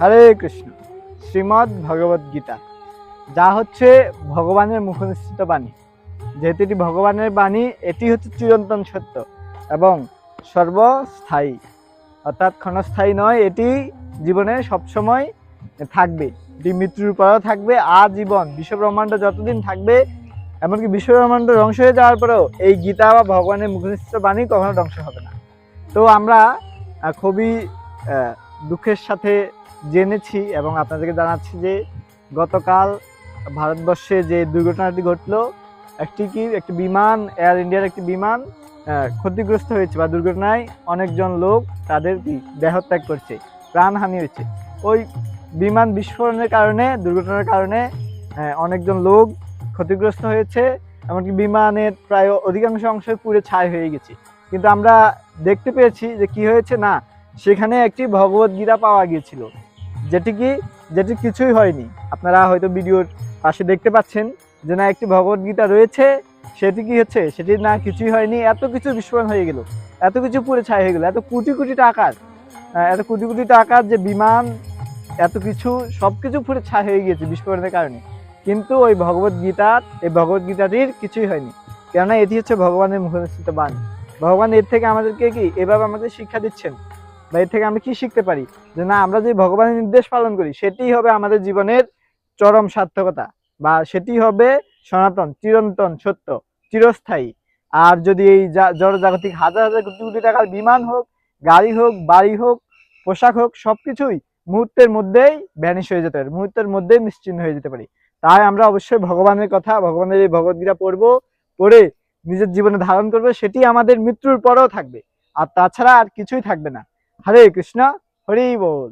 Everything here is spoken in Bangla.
হরে কৃষ্ণ। শ্রীমদ্ ভগবদ গীতা। যা হচ্ছে ভগবানের মুখনিশ্চিত বাণী। যেহেতু এটি ভগবানের বাণী, এটি হচ্ছে চিরন্তন সত্য এবং সর্বস্থায়ী। অর্থাৎ ক্ষণস্থায়ী নয়, এটি জীবনে সবসময় থাকবে। এটি মৃত্যুর পরেও থাকবে, আজীবন। বিশ্বব্রহ্মাণ্ড যতদিন থাকবে, এমনকি বিশ্বব্রহ্মাণ্ড ধ্বংস হয়ে যাওয়ার পরেও এই গীতা বা ভগবানের মুখনিশ্চিত বাণী কখনো ধ্বংস হবে না। তো আমরা খুবই দুঃখের সাথে জেনেছি এবং আপনাদেরকে জানাচ্ছি যে গতকাল ভারতবর্ষে যে দুর্ঘটনাটি ঘটলো, একটি কি, একটি বিমান এয়ার ইন্ডিয়ার একটি বিমান ক্ষতিগ্রস্ত হয়েছে বা দুর্ঘটনায় অনেকজন লোক তাদের দেহত্যাগ করছে, প্রাণহানি হয়েছে। ওই বিমান বিস্ফোরণের কারণে, দুর্ঘটনার কারণে অনেকজন লোক ক্ষতিগ্রস্ত হয়েছে, এমনকি বিমানের প্রায় অধিকাংশ অংশ পুড়ে ছাই হয়ে গেছে। কিন্তু আমরা দেখতে পেয়েছি যে কি হয়েছে না সেখানে একটি ভগবত গীতা পাওয়া গিয়েছিল। যেটি কি, যেটি কিছুই হয়নি। আপনারা হয়তো ভিডিওর পাশে দেখতে পাচ্ছেন যে না একটি ভগবত গীতা রয়েছে, সেটি কি হচ্ছে? সেটি না কিছুই হয়নি, এত কিছু বিস্ফোরণ হয়ে গেল, এত কিছু পুড়ে ছাই হয়ে গেল, এত কোটি কোটি টাকার এত কোটি কোটি টাকার যে বিমান, এত কিছু, সব কিছু পুড়ে ছাই হয়ে গিয়েছে বিস্ফোরণের কারণে। কিন্তু ওই ভগবত গীতার এই ভগবত গীতাটির কিছুই হয়নি। কেননা এটি হচ্ছে ভগবানের মুখনিশ্চিত বাণী। ভগবান এর থেকে আমাদেরকে কি, এভাবে আমাদের শিক্ষা দিচ্ছেন? বা এর থেকে আমরা কি শিখতে পারি? যে না, আমরা যে ভগবানের নির্দেশ পালন করি, সেটি হবে আমাদের জীবনের চরম সার্থকতা বা সেটি হবে সনাতন, চিরন্তন সত্য, চিরস্থায়ী। আর যদি এই জড়জাগতিক হাজার হাজার কোটি কোটি টাকার বিমান হোক, গাড়ি হোক, বাড়ি হোক, পোশাক হোক, সবকিছুই মুহূর্তের মধ্যেই ভ্যানিশ হয়ে যেতে পারে, মুহূর্তের মধ্যেই নিশ্চিন্ন হয়ে যেতে পারি। তাই আমরা অবশ্যই ভগবানের কথা, ভগবানের এই ভগবদ্গীতা পড়ব, পড়ে নিজের জীবনে ধারণ করবে, সেটি আমাদের মৃত্যুর পরেও থাকবে। আর তাছাড়া আর কিছুই থাকবে না। হরে কৃষ্ণ হরি বল।